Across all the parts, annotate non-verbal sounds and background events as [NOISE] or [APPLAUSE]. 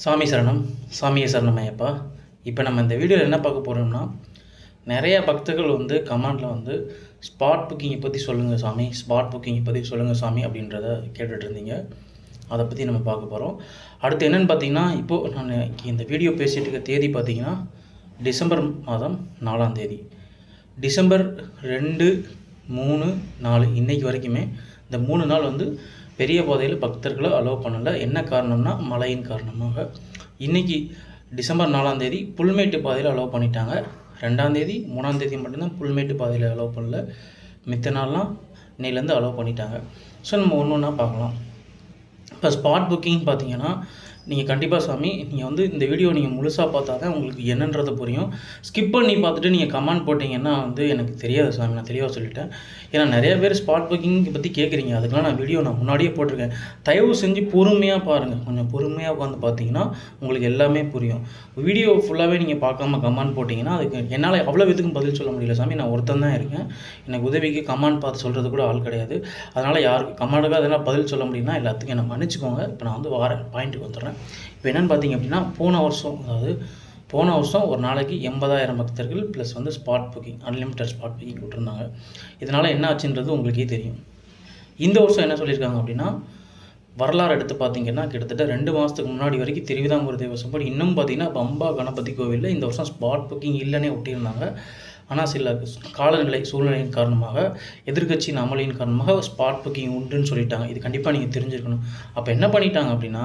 சாமி சரணம் சாமியை சரணம் ஐயப்பா. இப்போ நம்ம இந்த வீடியோவில் என்ன பார்க்க போகிறோம்னா நிறைய பக்தர்கள் வந்து கமெண்டில் வந்து ஸ்பாட் புக்கிங்கை பற்றி சொல்லுங்கள் சாமி ஸ்பாட் புக்கிங்கை பற்றி சொல்லுங்கள் சாமி அப்படின்றத கேட்டுட்டு இருந்தீங்க. அதை பற்றி நம்ம பார்க்க போகிறோம் அடுத்து என்னென்னு பார்த்தீங்கன்னா இப்போது நான் இந்த வீடியோ பேசிகிட்டு இருக்க தேதி பார்த்தீங்கன்னா டிசம்பர் மாதம் நாலாம் தேதி. டிசம்பர் ரெண்டு மூணு நாலு இன்றைக்கு வரைக்குமே இந்த மூணு நாள் வந்து பெரிய பாதையில் பக்தர்களை அலோவ் பண்ணலை. என்ன காரணம்னா மழையின் காரணமாக. இன்னைக்கு டிசம்பர் நாலாம் தேதி புல்மேட்டு பாதையில் அலோவ் பண்ணிட்டாங்க. ரெண்டாம் தேதி மூணாம் தேதி மட்டும்தான் புல்மேட்டு பாதையில் அலோவ் பண்ணல. மித்த நாள்லாம் இன்னையிலேருந்து அலோவ் பண்ணிட்டாங்க. ஸோ நம்ம ஒன்று ஒன்றா பார்க்கலாம். இப்போ ஸ்பாட் புக்கிங் பார்த்தீங்கன்னா நீங்கள் கண்டிப்பாக சாமி நீங்கள் வந்து இந்த வீடியோ நீங்கள் முழுசாக பார்த்தா தான் உங்களுக்கு என்னன்றது புரியும். ஸ்கிப் பண்ணி பார்த்துட்டு நீங்கள் கமெண்ட் போட்டிங்கன்னா வந்து எனக்கு தெரியாது சாமி நான் தெளிவாக சொல்லிட்டேன். ஏன்னா நிறைய பேர் ஸ்பாட் புக்கிங் பற்றி கேட்குறீங்க அதுக்கெலாம் நான் வீடியோ நான் முன்னாடியே போட்டிருக்கேன். தயவு செஞ்சு பொறுமையாக பாருங்கள் கொஞ்சம் பொறுமையாக உட்காந்து பார்த்தீங்கன்னா உங்களுக்கு எல்லாமே புரியும். வீடியோ ஃபுல்லாகவே நீங்கள் பார்க்காம கமெண்ட் போட்டிங்கன்னா அதுக்கு என்னால் அவ்வளோ இதுக்கும் பதில் சொல்ல முடியல சாமி. நான் ஒருத்தன் தான் இருக்கேன். எனக்கு உதவிக்கு கமெண்ட் பார்த்து சொல்கிறது கூட ஆள் கிடையாது. அதனால் யாருக்கு கமெண்ட்டுக்கு அதெல்லாம் பதில் சொல்ல முடியும்னா எல்லாத்துக்கும் என்னை மன்னிச்சுக்கோங்க. இப்போ நான் வந்து வாரேன். பாயிண்ட்டுக்கு வந்துடுறேன். இப்போ என்னென்னு பார்த்தீங்க அப்படின்னா போன வருஷம் அதாவது போன வருஷம் ஒரு நாளைக்கு எண்பதாயிரம் பக்தர்கள் ப்ளஸ் வந்து spot booking unlimited spot booking விட்டுருந்தாங்க இதனால் என்ன ஆச்சுன்றது உங்களுக்கே தெரியும். இந்த வருஷம் என்ன சொல்லியிருக்காங்க அப்படின்னா வரலாறு எடுத்து பார்த்தீங்கன்னா கிட்டத்தட்ட ரெண்டு மாதத்துக்கு முன்னாடி வரைக்கும் திருவிதாங்கூர் தேவசம் இன்னும் பார்த்தீங்கன்னா பம்பா கணபதி கோவிலில் இந்த வருஷம் ஸ்பாட் புக்கிங் இல்லைன்னே ஒட்டியிருந்தாங்க. ஆனால் சில காலநிலை சூழ்நிலையின் காரணமாக எதிர்கட்சியின் அமளியின் காரணமாக ஸ்பாட் புக்கிங் உண்டுன்னு சொல்லிட்டாங்க. இது கண்டிப்பாக நீங்கள் தெரிஞ்சிருக்கணும். அப்போ என்ன பண்ணிட்டாங்க அப்படின்னா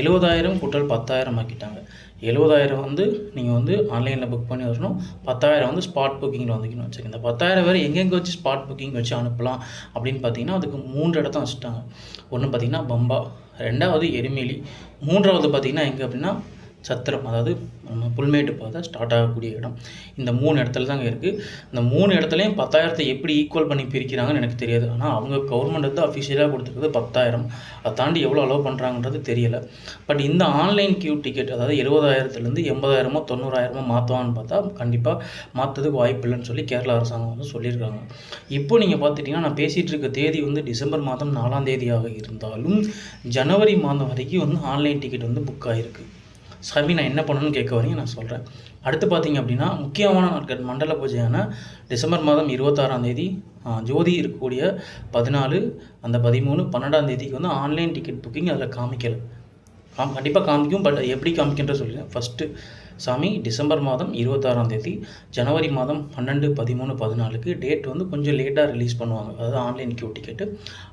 எழுபதாயிரம் கூட்டல் பத்தாயிரம் ஆக்கிட்டாங்க. எழுபதாயிரம் வந்து நீங்கள் வந்து ஆன்லைனில் புக் பண்ணி வரணும் பத்தாயிரம் வந்து ஸ்பாட் புக்கிங்கில் வந்துக்கணும் வச்சுக்கோங்க. இந்த பத்தாயிரம் பேர் எங்கெங்கே வச்சு ஸ்பாட் புக்கிங் வச்சு அனுப்பலாம் அப்படின்னு பார்த்தீங்கன்னா அதுக்கு மூன்று இடத்த வச்சுட்டாங்க. ஒன்று பார்த்தீங்கன்னா பம்பா ரெண்டாவது எருமேலி மூன்றாவது பார்த்தீங்கன்னா எங்கே அப்படின்னா சத்திரம் அதாவது புல்மேட்டு பாதை ஸ்டார்ட் ஆகக்கூடிய இடம். இந்த மூணு இடத்துல தாங்க இருக்குது இந்த மூணு இடத்துலையும் பத்தாயிரத்தை எப்படி ஈக்குவல் பண்ணி பிரிக்கிறாங்கன்னு எனக்கு தெரியாது. ஆனால் அவங்க கவர்மெண்ட் வந்து அஃபிஷியலாக கொடுத்துருக்குது பத்தாயிரம். அதை தாண்டி எவ்வளோ அலோவ் பண்ணுறாங்கன்றது தெரியலை. பட் இந்த ஆன்லைன் கியூ டிக்கெட் அதாவது எழுபதாயிரத்துலேருந்து எண்பதாயிரமோ தொண்ணூறாயிரமோ மாற்றுவான்னு பார்த்தா கண்டிப்பாக மாற்றுறதுக்கு வாய்ப்பு இல்லைன்னு சொல்லி கேரளா அரசாங்கம் வந்து சொல்லியிருக்காங்க. இப்போ நீங்கள் பார்த்துட்டிங்கன்னா நான் பேசிகிட்டு இருக்க தேதி வந்து டிசம்பர் மாதம் நாலாம் தேதியாக இருந்தாலும் ஜனவரி மாதம் வரைக்கும் வந்து ஆன்லைன் டிக்கெட் வந்து புக் ஆகிருக்கு சபி நான் என்ன பண்ணணும்னு கேட்க வரீங்க நான் சொல்கிறேன் அடுத்து பார்த்தீங்க அப்படின்னா முக்கியமான நாட்கள் மண்டல பூஜையான டிசம்பர் மாதம் இருபத்தாறாம் தேதி ஜோதி இருக்கக்கூடிய பதினாலு அந்த பதிமூணு பன்னெண்டாம் தேதிக்கு வந்து ஆன்லைன் டிக்கெட் புக்கிங் அதில் காமிக்கலை. காம் கண்டிப்பாக காமிக்கும் பட் எப்படி காமிக்கின்ற சொல்லுங்கள் ஃபஸ்ட்டு சாமி டிசம்பர் மாதம் இருபத்தாறாம் தேதி ஜனவரி மாதம் பன்னெண்டு பதிமூணு பதினாலுக்கு டேட் வந்து கொஞ்சம் லேட்டாக ரிலீஸ் பண்ணுவாங்க. அதாவது ஆன்லைன் கியூ டிக்கெட்டு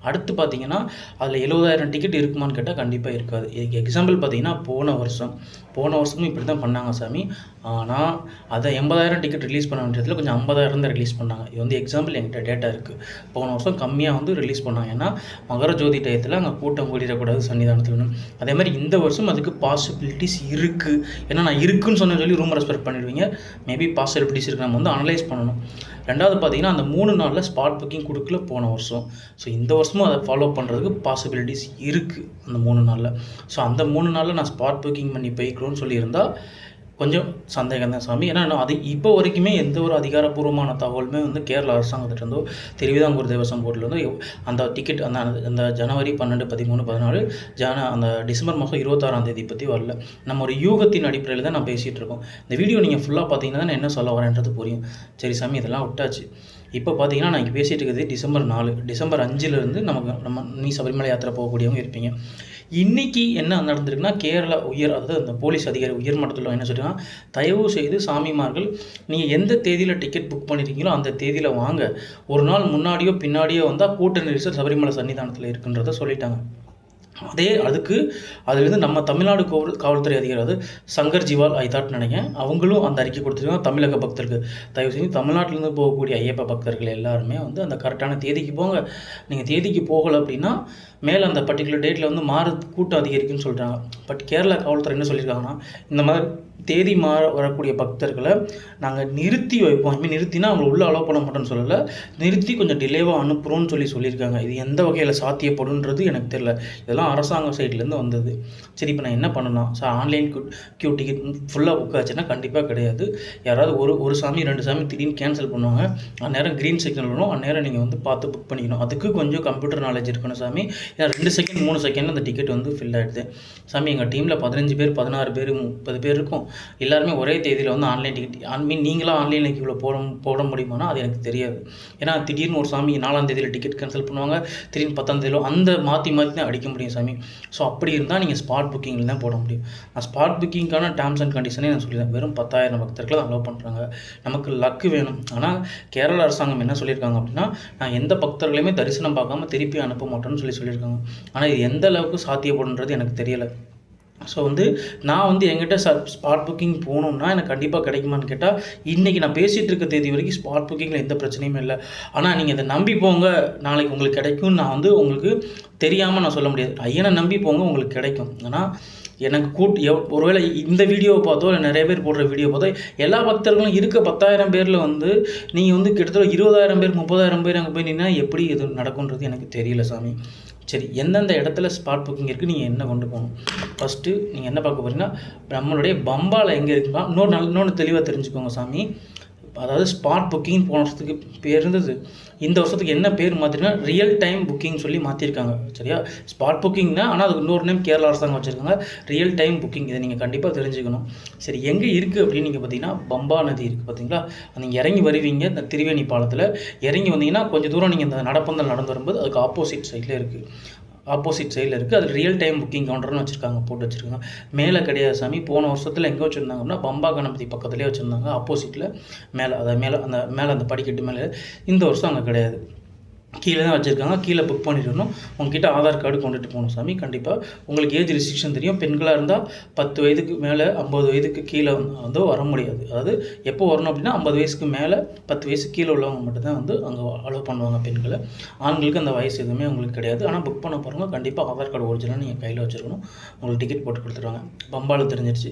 அடுத்து பார்த்தீங்கன்னா அதில் எழுபதாயிரம் டிக்கெட் இருக்குமான்னு கேட்டால் கண்டிப்பாக இருக்காது. இதுக்கு எக்ஸாம்பிள் பார்த்தீங்கன்னா போன வருஷம் போன வருஷமும் இப்படி தான் பண்ணாங்க சாமி. ஆனால் அதை எண்பதாயிரம் டிக்கெட் ரிலீஸ் பண்ண வேண்டியதில் கொஞ்சம் ஐம்பதாயிரம் தான் ரிலீஸ் பண்ணாங்க. இது வந்து எக்ஸாம்பிள் என்கிட்ட டேட்டா இருக்குது போன வருஷம் கம்மியாக வந்து ரிலீஸ் பண்ணாங்க. ஏன்னா மகர ஜோதி டயத்தில் அங்கே கூட்டம் கூடிடக்கூடாது சன்னிதானத்தில் அதே மாதிரி இந்த வருஷம் அதுக்கு பாசிபிலிட்டிஸ் இருக்குது ஏன்னா நான் இருக்குன்னு சொன்ன சொல்லி ரூம் ரெஸ்பெக்ட் பண்ணிடுவீங்க. மேபி பாசிபிலிட்டிஸ் இருக்கு. நம்ம வந்து அனலைஸ் பண்ணணும். ரெண்டாவது பார்த்தீங்கன்னா அந்த மூணு நாளில் ஸ்பாட் புக்கிங் கொடுக்கல போன வருஷம். ஸோ இந்த வருஷமும் அதை ஃபாலோ பண்ணுறதுக்கு பாசிபிலிட்டிஸ் இருக்குது அந்த மூணு நாளில். ஸோ அந்த மூணு நாளில் நான் ஸ்பாட் புக்கிங் பண்ணி போய்க்கிறோன்னு சொல்லியிருந்தா கொஞ்சம் சந்தேகம் தான் சாமி. ஏன்னா அது இப்போ வரைக்குமே எந்த ஒரு அதிகாரப்பூர்வமான தகவலுமே வந்து கேரள அரசாங்கத்திட்ட இருந்தோ திருவிதாங்கூர் தேவசம் போர்ட்டில் அந்த டிக்கெட் அந்த அந்த ஜனவரி பன்னெண்டு பதிமூணு பதினாலு ஜன அந்த டிசம்பர் மாதம் இருபத்தாறாம் தேதி பற்றி வரல. நம்ம ஒரு யூகத்தின் அடிப்படையில் தான் நான் பேசிகிட்டு இருக்கோம். இந்த வீடியோ நீங்கள் ஃபுல்லாக பார்த்தீங்கன்னா நான் என்ன சொல்ல வரேன்றது புரியும். சரி சாமி இதெல்லாம் விட்டாச்சு. இப்போ பார்த்தீங்கன்னா நான் இங்கே பேசிகிட்டு இருக்கிறது டிசம்பர் நாலு. டிசம்பர் அஞ்சுலேருந்து நமக்கு நம்ம நீ சபரிமலை யாத்திரை போகக்கூடியவங்க இருப்பீங்க. இன்னைக்கு என்ன நடந்திருக்குன்னா கேரளா உயர் அதாவது அந்த போலீஸ் அதிகாரி உயர் மட்டத்தில் என்ன சொல்லியிருக்காங்க தயவு செய்து சாமிமார்கள் நீங்கள் எந்த தேதியில் டிக்கெட் புக் பண்ணியிருக்கீங்களோ அந்த தேதியில் வாங்க. ஒரு நாள் முன்னாடியோ பின்னாடியோ வந்தால் கூட்ட நெரிசல் சபரிமலை சன்னிதானத்தில் இருக்குன்றத சொல்லிட்டாங்க. அதே அதுக்கு அதுலேருந்து நம்ம தமிழ்நாடு கோவில் காவல்துறை அதிகாரி அது சங்கர் ஜிவால் ஐ தாட் நினைக்கிறேன் அவங்களும் அந்த அறிக்கை கொடுத்துருக்காங்க. தமிழக பக்தருக்கு. தயவு செஞ்சு தமிழ்நாட்டிலேருந்து போகக்கூடிய ஐயப்ப பக்தர்கள் எல்லாருமே வந்து அந்த கரெக்டான தேதிக்கு போங்க. நீங்கள் தேதிக்கு போகலை அப்படின்னா மேலே அந்த பர்டிகுலர் டேட்டில் வந்து மாறு கூட்டம் அதிகரிக்குன்னு சொல்கிறாங்க பட் கேரளா காவல்துறை என்ன சொல்லியிருக்காங்கன்னா இந்த மாதிரி தேதி மாற வரக்கூடிய பக்தர்களை நாங்கள் நிறுத்தி வைப்போம். ஐ நிறுத்தினா அவங்களை உள்ளே அலோவ் பண்ண மாட்டோம்னு சொல்லலை. நிறுத்தி கொஞ்சம் டிலேவாக அனுப்புகிறோம்னு சொல்லி சொல்லியிருக்காங்க. இது எந்த வகையில் சாத்தியப்படுன்றது எனக்கு தெரியல. இதெல்லாம் அரசாங்க அரசாங்கம் சைட்லேருந்து வந்தது. சரி இப்போ நான் என்ன பண்ணணும் ஸோ ஆன்லைன் க்யூ டிக்கெட் ஃபுல்லாக புக் ஆச்சுன்னா கண்டிப்பாக கிடையாது. யாராவது ஒரு ஒரு சாமி ரெண்டு சாமி திடீர்னு கேன்சல் பண்ணுவாங்க. அந்நேரம் க்ரீன் சிக்னல் வரும். அந்நேரம் நீங்கள் வந்து பார்த்து புக் பண்ணிக்கணும். அதுக்கு கொஞ்சம் கம்ப்யூட்டர் நாலேஜ் இருக்கணும் சாமி. ஏன்னா ரெண்டு செகண்ட் மூணு செகண்ட் அந்த டிக்கெட் வந்து ஃபில் ஆகிடுது சாமி எங்கள் டீமில் பதினஞ்சு பேர் பதினாறு பேர் முப்பது பேர் இருக்கும். எல்லாருமே ஒரே தேதியில் வந்து ஆன்லைன் டிக்கெட் ஐ மீன் நீங்களாக ஆன்லைனில் இவ்வளோ போட போட முடியுமானா அது எனக்கு தெரியாது. ஏன்னா திடீர்னு ஒரு சாமி நாலாம் தேதியில் டிக்கெட் கேன்சல் பண்ணுவாங்க திடீர்னு பத்தாம் தேதியில் அந்த மாற்றி மாற்றி தான் அடிக்க முடியும் சாமி. ஸோ அப்படி இருந்தால் நீங்கள் ஸ்பாட் புக்கிங்கில் தான் போட முடியும். நான் ஸ்பாட் புக்கிங்க்கான டேர்ம்ஸ் அண்ட் கண்டிஷனே நான் சொல்லிடுறேன். வெறும் பத்தாயிரம் பக்தர்களை தான் அலோவ் பண்ணுறாங்க நமக்கு லக்கு வேணும். ஆனால் கேரள அரசாங்கம் என்ன சொல்லியிருக்காங்க அப்படின்னா நான் எந்த பக்தர்களையுமே தரிசனம் பார்க்காம திருப்பி அனுப்ப மாட்டேன்னு சொல்லி சொல்லியிருக்காங்க. ஆனால் இது எந்த அளவுக்கு சாத்தியப்படுன்றது எனக்கு தெரியலை. ஸோ வந்து நான் வந்து என்கிட்ட ச ஸ்பாட் புக்கிங் போகணுன்னா எனக்கு கண்டிப்பாக கிடைக்குமான்னு கேட்டால் இன்றைக்கி நான் பேசிகிட்டு இருக்க தேதி வரைக்கும் ஸ்பாட் புக்கிங்கில் எந்த பிரச்சனையுமே இல்லை. ஆனால் நீங்கள் இதை நம்பி போங்க. நாளைக்கு உங்களுக்கு கிடைக்கும்னு நான் வந்து உங்களுக்கு தெரியாமல் நான் சொல்ல முடியாது. ஐயனை நம்பி போங்க உங்களுக்கு கிடைக்கும். ஆனால் எனக்கு கூட் எவ் ஒருவேளை இந்த வீடியோவை பார்த்தோ இல்லை நிறைய பேர் போடுற வீடியோ பார்த்தோ எல்லா பக்தர்களும் இருக்க பத்தாயிரம் பேரில் வந்து நீங்கள் வந்து கிட்டத்தட்ட இருபதாயிரம் பேர் முப்பதாயிரம் பேர் அங்கே போய் நின்னா எப்படி இது நடக்குன்றது எனக்கு தெரியல சாமி. சரி எந்தெந்த இடத்துல ஸ்பாட் புக்கிங் இருக்குது நீங்கள் என்ன கொண்டு போகணும்? ஃபஸ்ட்டு நீங்கள் என்ன பார்க்க போகிறீங்கன்னா நம்மளுடைய பம்பாவில் எங்கே இருக்குன்னா இன்னொரு நல்ல இன்னொன்று தெளிவாக தெரிஞ்சுக்கோங்க சாமி. அதாவது ஸ்பாட் புக்கிங் போன வருஷத்துக்கு பேர் இருந்தது. இந்த வருஷத்துக்கு என்ன பேர் மாற்றினா ரியல் டைம் புக்கிங் சொல்லி மாற்றிருக்காங்க சரியா? ஸ்பாட் புக்கிங்னா ஆனால் அதுக்கு இன்னொரு நேம் கேரளா அரசாங்கம் வச்சுருக்காங்க. ரியல் டைம் புக்கிங் இதை நீங்கள் கண்டிப்பாக தெரிஞ்சுக்கணும். சரி எங்கே இருக்குது அப்படின்னு நீங்கள் பார்த்தீங்கன்னா பம்பா நதி இருக்குது பார்த்தீங்களா? நீங்கள் இறங்கி வருவீங்க இந்த திருவேணி பாலத்தில். இறங்கி வந்தீங்கன்னா கொஞ்சம் தூரம் நீங்கள் இந்த நடப்பந்தல் நடந்து வரும்போது அதுக்கு ஆப்போசிட் சைடில் இருக்குது ஆப்போசிட் சைடில் இருக்குது அது ரியல் டைம் புக்கிங் கவுண்டர்னு வச்சுருக்காங்க போட்டு வச்சுருக்காங்க. மேலே கிடையாது சாமி. போன வருஷத்தில் எங்கே வச்சுருந்தாங்கன்னா பம்பா கணபதி பக்கத்துலேயே வச்சுருந்தாங்க ஆப்போசிட்டில் மேலே அதை மேலே அந்த மேலே அந்த படிக்கட்டு மேலே. இந்த வருஷம் அங்கே கிடையாது. கீழே தான் வச்சுருக்காங்க. கீழே புக் பண்ணிடணும். உங்ககிட்ட ஆதார் கார்டு கொண்டுட்டு போகணும் சாமி. கண்டிப்பாக உங்களுக்கு ஏஜ் ரெஸ்ட்ரிக்ஷன் தெரியும். பெண்களாக இருந்தால் பத்து வயதுக்கு மேலே ஐம்பது வயதுக்கு கீழே வந்து வர முடியாது. அதாவது எப்போ வரணும் அப்படின்னா ஐம்பது வயசுக்கு மேலே பத்து வயசு கீழே உள்ளவங்க மட்டும்தான் வந்து அங்கே அலோவ் பண்ணுவாங்க பெண்களை. ஆண்களுக்கு அந்த வயசு எதுவுமே உங்களுக்கு கிடையாது. ஆனால் புக் பண்ண போகிறவங்க கண்டிப்பாக ஆதார் கார்டு ஒரிஜினல் நீங்கள் கையில் வச்சுருக்கணும். உங்களுக்கு டிக்கெட் போட்டு கொடுத்துருவாங்க. பம்பாவில் தெரிஞ்சிருச்சு.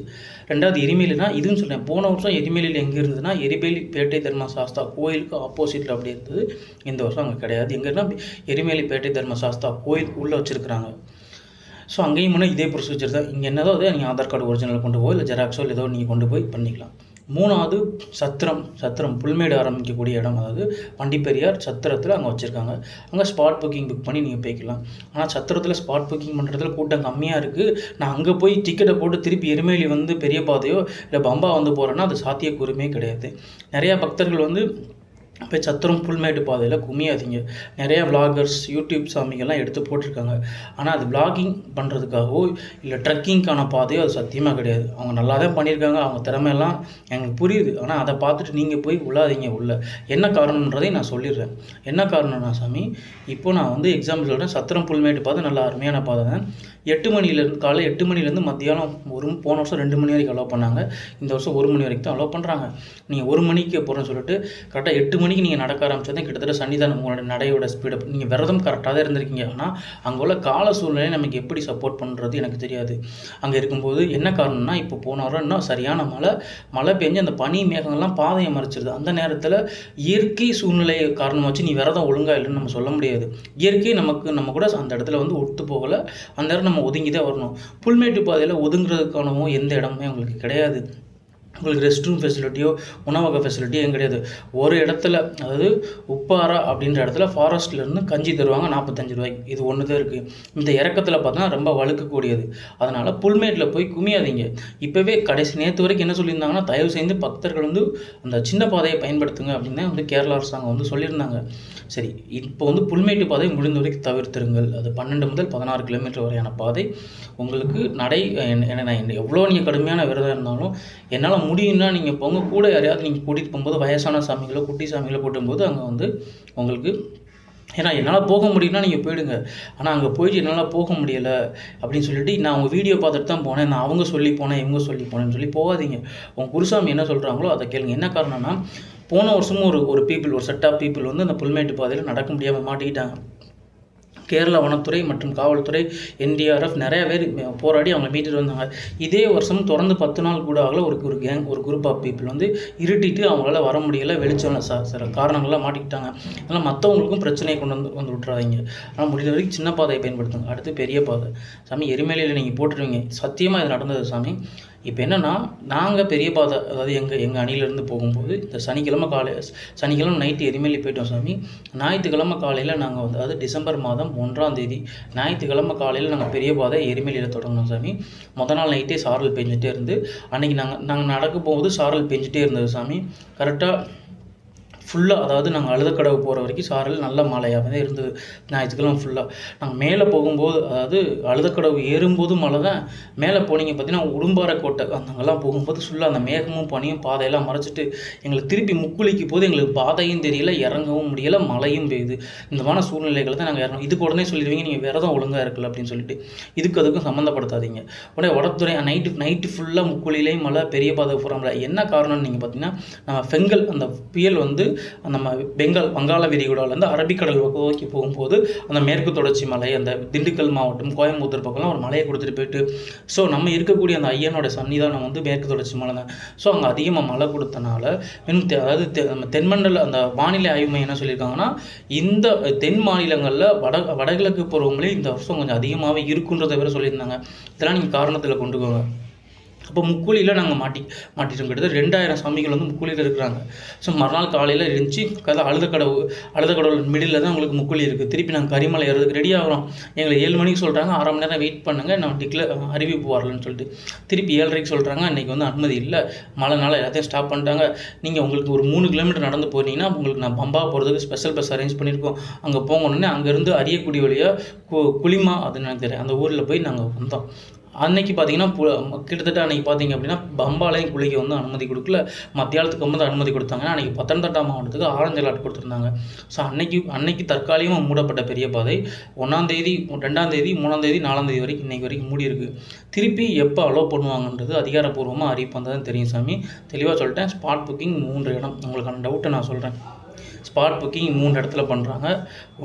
ரெண்டாவது எரிமேலினா இதுன்னு சொல்கிறேன் போன வருஷம் எரிமேலியில் எங்கே இருந்ததுன்னா எரிமேலி பேட்டை தர்மா சாஸ்தா கோயிலுக்கு ஆப்போசிட்டில் அப்படி இருந்தது. இந்த வருஷம் அங்கே கிடையாது. எங்கன்னா எரிமேலி பேட்டை தர்ம சாஸ்தா கோயில் உள்ளே வச்சுருக்குறாங்க. ஸோ அங்கேயும் முன்னே இதே ப்ரொசீஜர் தான். இங்கே என்னதோ அதே நீங்கள் ஆதார் கார்டு ஒரிஜினல் கொண்டு போய் இல்லை ஜெராக்ஸோ ஏதோ நீங்கள் கொண்டு போய் பண்ணிக்கலாம். மூணாவது சத்திரம் சத்திரம் புல்மேடு ஆரம்பிக்கக்கூடிய இடம் அதாவது வண்டிப்பெரியார் சத்திரத்தில் அங்கே வச்சுருக்காங்க. அங்கே ஸ்பாட் புக்கிங் புக் பண்ணி நீங்கள் போய்க்கலாம். ஆனால் சத்திரத்தில் ஸ்பாட் புக்கிங் பண்ணுறதுல கூட்டம் கம்மியாக இருக்குது நான் அங்கே போய் டிக்கெட்டை போட்டு திருப்பி எருமேலி வந்து பெரிய பாதையோ இல்லை பம்பா வந்து போகிறேன்னா அது சாத்தியக்கூறுமே கிடையாது. நிறையா பக்தர்கள் வந்து போய் சத்திரம் புல்மேட்டு பாதையில் குமியாதீங்க நிறையா விளாகர்ஸ் யூடியூப் சாமிகள்லாம் எடுத்து போட்டிருக்காங்க. ஆனால் அது விளாகிங் பண்ணுறதுக்காகவோ இல்லை ட்ரக்கிங்க்கான பாதையோ அது சத்தியமாக கிடையாது. அவங்க நல்லா தான் பண்ணியிருக்காங்க. அவங்க திறமையெல்லாம் எங்களுக்கு புரியுது. ஆனால் அதை பார்த்துட்டு நீங்கள் போய் உள்ளாதீங்க உள்ள. என்ன காரணன்றதையும் நான் சொல்லிடுறேன். என்ன காரணம்னா சாமி இப்போ நான் வந்து எக்ஸாம்பிள் சொல்கிறேன் சத்திரம் புல்மேட்டு பாதை நல்லா அருமையான பாதை தான். எட்டு மணிலேருந்து காலை எட்டு மணிலேருந்து மத்தியானம் ஒரு போன வருஷம் ரெண்டு மணி வரைக்கும் அலோவ் பண்ணாங்க. இந்த வருஷம் ஒரு மணி வரைக்கும் தான் அலோவ் பண்ணுறாங்க நீங்கள் ஒரு மணிக்கு போகிறேன்னு சொல்லிட்டு கரெக்டாக எட்டு மணிக்கு நீங்கள் நடக்க ஆரம்பிச்சதே கிட்டத்தட்ட சன்னிதானம் உங்களோட நடையோட ஸ்பீடு நீங்கள் விரதம் கரெக்டாக தான் இருந்திருக்கீங்க. ஆனால் அங்கே உள்ள கால சூழ்நிலை நமக்கு எப்படி சப்போர்ட் பண்ணுறது எனக்கு தெரியாது. அங்கே இருக்கும்போது என்ன காரணம்னா இப்போ போன வாரம் இன்னும் சரியான மழை மழை பெஞ்சு அந்த பனி மேகங்கள்லாம் பாதையை மறைச்சிருது. அந்த நேரத்தில் இயற்கை சூழ்நிலையை காரணம் வச்சு நீ விரதம் ஒழுங்காக இல்லைன்னு நம்ம சொல்ல முடியாது. இயற்கை நமக்கு நம்ம கூட அந்த இடத்துல வந்து ஒத்து போகலை. அந்த நேரம் நம்ம ஒதுங்கி தான் வரணும். புல்மேட்டு பாதையில் ஒதுங்குறதுக்கானவோ எந்த இடமுமே உங்களுக்கு கிடையாது. உங்களுக்கு ரெஸ்ட் ரூம் ஃபெசிலிட்டியோ உணவக ஃபெசிலிட்டியோ எங்க கிடையாது. ஒரு இடத்துல அதாவது உப்பாரா அப்படின்ற இடத்துல ஃபாரஸ்ட்லேருந்து கஞ்சி தருவாங்க நாற்பத்தஞ்சு ரூபாய்க்கு. இது ஒன்று தான் இருக்குது இந்த இறக்கத்தில் பார்த்தா ரொம்ப வழுக்கக்கூடியது. அதனால் புல்மேட்டில் போய் குமியாதீங்க. இப்போவே கடைசி நேற்று வரைக்கும் என்ன சொல்லியிருந்தாங்கன்னா தயவு செய்து பக்தர்கள் வந்து அந்த சின்ன பாதையை பயன்படுத்துங்க அப்படின்னு வந்து கேரளா அரசாங்கம் வந்து சொல்லியிருந்தாங்க. சரி இப்போ வந்து புல்மேட்டு பாதை முடிந்த வரைக்கும் தவிர்த்துருங்கள். அது பன்னெண்டு முதல் பதினாறு கிலோமீட்டர் வரையான பாதை. உங்களுக்கு நடை என்ன எவ்வளோ நீங்கள் கடுமையான விரதம் இருந்தாலும் என்னால் முடியும்னா நீங்கள் போங்க. கூட யாரையாவது நீங்கள் கூட்டிகிட்டு போகும்போது வயசான சாமிகளோ குட்டி சாமிகளோ கூட்டும்போது அங்கே வந்து உங்களுக்கு ஏன்னா என்னால் போக முடியும்னா நீங்கள் போயிடுங்க. ஆனால் அங்கே போயிட்டு என்னால் போக முடியலை அப்படின்னு சொல்லிட்டு நான் அவங்க வீடியோ பார்த்துட்டு தான் போனேன். நான் அவங்க சொல்லி போனேன் இவங்க சொல்லி போனேன்னு சொல்லி போகாதீங்க. உங்கள் குருசாமி என்ன சொல்கிறாங்களோ அதை கேளுங்க. என்ன காரணம்னா போன வருஷமும் ஒரு ஒரு பீப்புள் ஒரு செட் ஆஃப் பீப்புள் வந்து அந்த புல்மேட்டு பாதையில் நடக்க முடியாமல் மாட்டிக்கிட்டாங்க. கேரள வனத்துறை மற்றும் காவல்துறை என்டிஆர்எஃப் நிறைய பேர் போராடி அவங்க மீட்டுட்டு வந்தாங்க. இதே வருஷம் தொடர்ந்து பத்து நாள் கூட ஆகல ஒரு ஒரு கேங் ஒரு குரூப் ஆஃப் பீப்புள் வந்து இருட்டிட்டு அவங்களால வர முடியல வெளிச்சம் ச சில காரணங்கள்லாம் மாட்டிக்கிட்டாங்க. அதனால் மற்றவங்களுக்கும் பிரச்சனையை கொண்டு வந்து வந்து விட்றாதீங்க ஆனால் முடிஞ்ச வரைக்கும் சின்ன பாதையை பயன்படுத்துங்க. அடுத்து பெரிய பாதை. சாமி எரிமலையில் நீங்கள் போட்டுருவீங்க. சத்தியமாக இது நடந்தது சாமி. இப்போ என்னென்னா நாங்கள் பெரிய பாதை அதாவது எங்கள் எங்கள் அணியிலேருந்து போகும்போது இந்த சனிக்கிழமை காலை சனிக்கிழமை நைட்டு எரிமேலி போயிட்டோம் சாமி. ஞாயிற்றுக்கிழமை காலையில் நாங்கள் வந்து அதாவது டிசம்பர் மாதம் ஒன்றாம் தேதி ஞாயிற்றுக்கிழமை காலையில் நாங்கள் பெரிய பாதை எரிமேலியில் தொடங்கினோம் சாமி. மொதல் நாள் நைட்டே சாரல் பெஞ்சிட்டே இருந்து அன்றைக்கி நாங்கள் நாங்கள் நடக்க போகும்போது சாரல் பெஞ்சிட்டே இருந்தது சாமி. கரெக்டாக ஃபுல்லாக அதாவது நாங்கள் அழுதக்கடவு போகிற வரைக்கும் சாரல் நல்ல மழையாக தான் இருந்தது. ஞாயிற்றுக்கிழமை ஃபுல்லாக நாங்கள் மேலே போகும்போது அதாவது அழுதக்கடவு ஏறும்போது மழை தான் மேலே போனீங்க. பார்த்தீங்கன்னா உடும்பாரக்கோட்டை கோட்டை. போகும்போது ஃபுல்லாக அந்த மேகமும் பனியும் பாதையெல்லாம் மறைச்சிட்டு எங்களுக்கு திருப்பி முக்குளிக்கு போது எங்களுக்கு பாதையும் தெரியல இறங்கவும் முடியல மழையும் பெய்யுது. இந்த மாதிரி சூழ்நிலைகளை தான் நாங்கள் இறங்கணும். இதுக்கு உடனே சொல்லிடுவீங்க நீங்கள் விரதம் ஒழுங்காக இருக்கல அப்படின்னு சொல்லிட்டு. இதுக்கு அதுக்கும் சம்மந்தப்படுத்தாதீங்க. உடனே வடத்துறை நைட்டு நைட்டு ஃபுல்லாக முக்குளிலையும் மழை பெரிய பாதை போகிறோம்ல என்ன காரணம்னு நீங்கள் பார்த்தீங்கன்னா நம்ம பெங்கல் அந்த புயல் வந்து நம்ம பெங்கால் வங்காள விரிகுடாலேருந்து அரபிக்கடல் நோக்கி போகும்போது அந்த மேற்கு தொடர்ச்சி மலை அந்த திண்டுக்கல் மாவட்டம் கோயம்புத்தூர் பக்கம்லாம் ஒரு மலையை கொடுத்துட்டு போயிட்டு ஸோ நம்ம இருக்கக்கூடிய அந்த ஐயனோட சன்னிதானம் வந்து மேற்கு தொடர்ச்சி மலை தான். ஸோ அங்கே அதிகமாக மழை கொடுத்தனால இன்னும் தெ- அதாவது தெ- நம்ம தென்மண்டல அந்த வானிலை ஆய்வு மையம் என்ன சொல்லியிருக்காங்கன்னா இந்த தென் மாநிலங்களில் வட வடகிழக்கு பருவமழை இந்த வருஷம் கொஞ்சம் அதிகமாகவே இருக்குன்றதை வேறு சொல்லியிருந்தாங்க. இதெல்லாம் நீங்கள் காரணத்தில் கொண்டு போங்க அப்போ முக்குழியில் நாங்கள் மாட்டி மாட்டிட்டோம். கிட்டத்தட்ட ரெண்டாயிரம் சாமிகள் வந்து முக்கூலியில் இருக்கிறாங்க. ஸோ மறுநாள் காலையில் இருந்துச்சு கதை அழுத கடவு அழுத கடவுள் மிடில் தான் உங்களுக்கு முக்கூலி இருக்குது திருப்பி நாங்கள் கரிமலை ஏறதுக்கு ரெடி ஆகிறோம். எங்களை ஏழு மணிக்கு சொல்கிறாங்க அரை மணி நேரம் வெயிட் பண்ணுங்கள் நான் டிக்ளேர் அறிவிப்பு வரலன்னு சொல்லிட்டு. திருப்பி ஏழரைக்கு சொல்கிறாங்க இன்றைக்கி வந்து அனுமதி இல்லை. மழைனால எல்லாத்தையும் ஸ்டாப் பண்ணிட்டாங்க. நீங்கள் உங்களுக்கு ஒரு மூணு கிலோமீட்டர் நடந்து போனீங்கன்னா உங்களுக்கு நான் பம்பா போகிறதுக்கு ஸ்பெஷல் பஸ் அரேஞ்ச் பண்ணியிருக்கோம் அங்கே போங்கன்னே அங்கேருந்து அரியக்குடி வழியாக கு குளிமா அதுன்னு எனக்கு தெரியும் அந்த ஊரில் போய் நாங்கள் வந்தோம். அன்னைக்கு பார்த்தீங்கன்னா கிட்டத்தட்ட அன்னைக்கு பார்த்தீங்க அப்படின்னா பம்பாலையும் குளிக்க வந்து அனுமதி கொடுக்கல. மத்தியாலத்துக்கு வந்து அனுமதி கொடுத்தாங்க. அன்றைக்கி பத்தனம்திட்டா மாவட்டத்துக்கு ஆரஞ்சு அலர்ட் கொடுத்துருந்தாங்க. ஸோ அன்னைக்கு அன்னைக்கு தற்காலிகமாக மூடப்பட்ட பெரிய பாதை. ஒன்றாந்தேதி ரெண்டாந்தேதி மூணாந்தேதி நாலாந்தேதி வரைக்கும் இன்றைக்கி வரைக்கும் மூடி இருக்குது திருப்பி எப்போ அலோவ் பண்ணுவாங்கன்றது அதிகாரப்பூர்வமாக அறிவிப்பு வந்தால் தெரியும் சாமி. தெளிவாக சொல்லிட்டேன். ஸ்பாட் புக்கிங் மூன்று இடம். உங்களுக்கான டவுட்டை நான் சொல்கிறேன் ஸ்பாட் புக்கிங் மூன்று இடத்துல பண்ணுறாங்க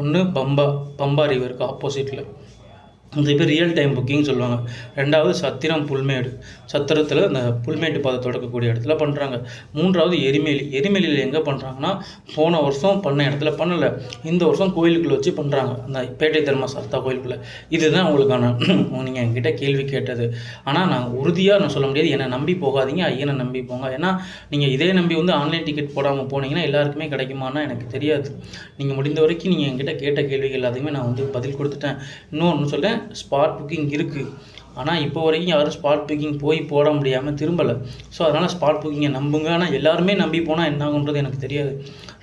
ஒன்று பம்பா பம்பா ரிவருக்கு ஆப்போசிட்டில் இது பேர் ரியல் டைம் புக்கிங் சொல்லுவாங்க. ரெண்டாவது சத்திரம் புல்மேடு. சத்திரத்தில் அந்த புல்மேட்டு பாதை தொடக்கக்கூடிய இடத்துல பண்ணுறாங்க மூன்றாவது எரிமேலி. எரிமேலியில் எங்கே பண்ணுறாங்கன்னா போன வருஷம் பண்ண இடத்துல பண்ணலை. இந்த வருஷம் கோயிலுக்குள்ளே வச்சு பண்ணுறாங்க அந்த பேட்டை தர்மா சர்தா கோயிலுக்குள்ளே. இதுதான் உங்களுக்கான [CLEARS THROAT] நீங்கள் என்கிட்ட கேள்வி கேட்டது. ஆனால் நான் உறுதியாக நான் சொல்ல முடியாது. என்னை நம்பி போகாதீங்க. ஐயனை நம்பி போங்க. ஏன்னா நீங்கள் இதே நம்பி வந்து ஆன்லைன் டிக்கெட் போடாமல் போனீங்கன்னா எல்லாருக்குமே கிடைக்குமானா எனக்கு தெரியாது. நீங்கள் முடிந்த வரைக்கும் நீங்கள் என்கிட்ட கேட்ட கேள்விகள் எல்லாத்தையுமே நான் வந்து பதில் கொடுத்துட்டேன். இன்னொன்று சொல்கிறேன் ஸ்பாட் புக்கிங் இருக்குது ஆனால் இப்போ வரைக்கும் யாரும் ஸ்பாட் புக்கிங் போய் போட முடியாமல் திரும்பலை. ஸோ அதனால் ஸ்பாட் புக்கிங்கை நம்புங்க. ஆனால் எல்லாருமே நம்பி போனால் என்ன ஆகுன்றது எனக்கு தெரியாது.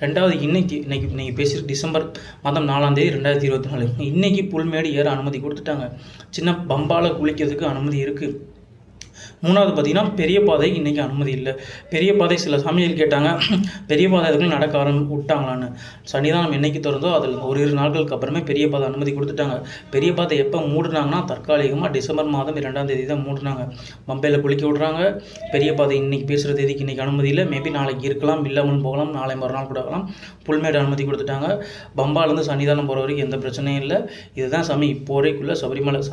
ரெண்டாவது இன்றைக்கி இன்றைக்கி இன்றைக்கி பேசிட்டு டிசம்பர் மாதம் நாலாந்தேதி ரெண்டாயிரத்தி இருபத்தி நாலு. இன்றைக்கி புல்மேடு ஏற அனுமதி கொடுத்துட்டாங்க. சின்ன பம்பால குளிக்கிறதுக்கு அனுமதி இருக்குது மூணாவது பார்த்தீங்கன்னா பெரிய பாதை இன்றைக்கி அனுமதி இல்லை. பெரிய பாதை சில சமையல் கேட்டாங்க பெரிய பாதை அதுக்குள்ள நடக்க ஆரம்பி விட்டாங்களான்னு. சன்னிதானம் என்றைக்கு திறந்தோ அதில் ஒரு இரு நாட்களுக்கு அப்புறமே பெரிய பாதை அனுமதி கொடுத்துட்டாங்க. பெரிய பாதை எப்போ மூடுனாங்கன்னா தற்காலிகமாக டிசம்பர் மாதம் இரண்டாம் தேதி தான் மூடினாங்க. பம்பையில் குளிக்க விட்றாங்க. பெரிய பாதை இன்னைக்கு பேசுகிற தேதிக்கு இன்றைக்கி அனுமதி இல்லை. மேபி நாளைக்கு இருக்கலாம் இல்லாமல் போகலாம். நாளை மறுநாள் கூட ஆகலாம் புல்மேடு அனுமதி கொடுத்துட்டாங்க. பம்பாலேருந்து சன்னிதானம் போகிற வரைக்கும் எந்த பிரச்சனையும் இல்லை. இதுதான் சாமி இப்போ வரைக்குள்ள சபரிமலை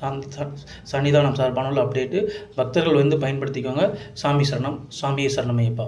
ச- சன்னிதானம் சார்பான உள்ள அப்டேட்டு பக்தர்கள் வந்து பயன்படுத்திக்கோங்க. சாமி சரணம். சாமியை சரணமையப்பா.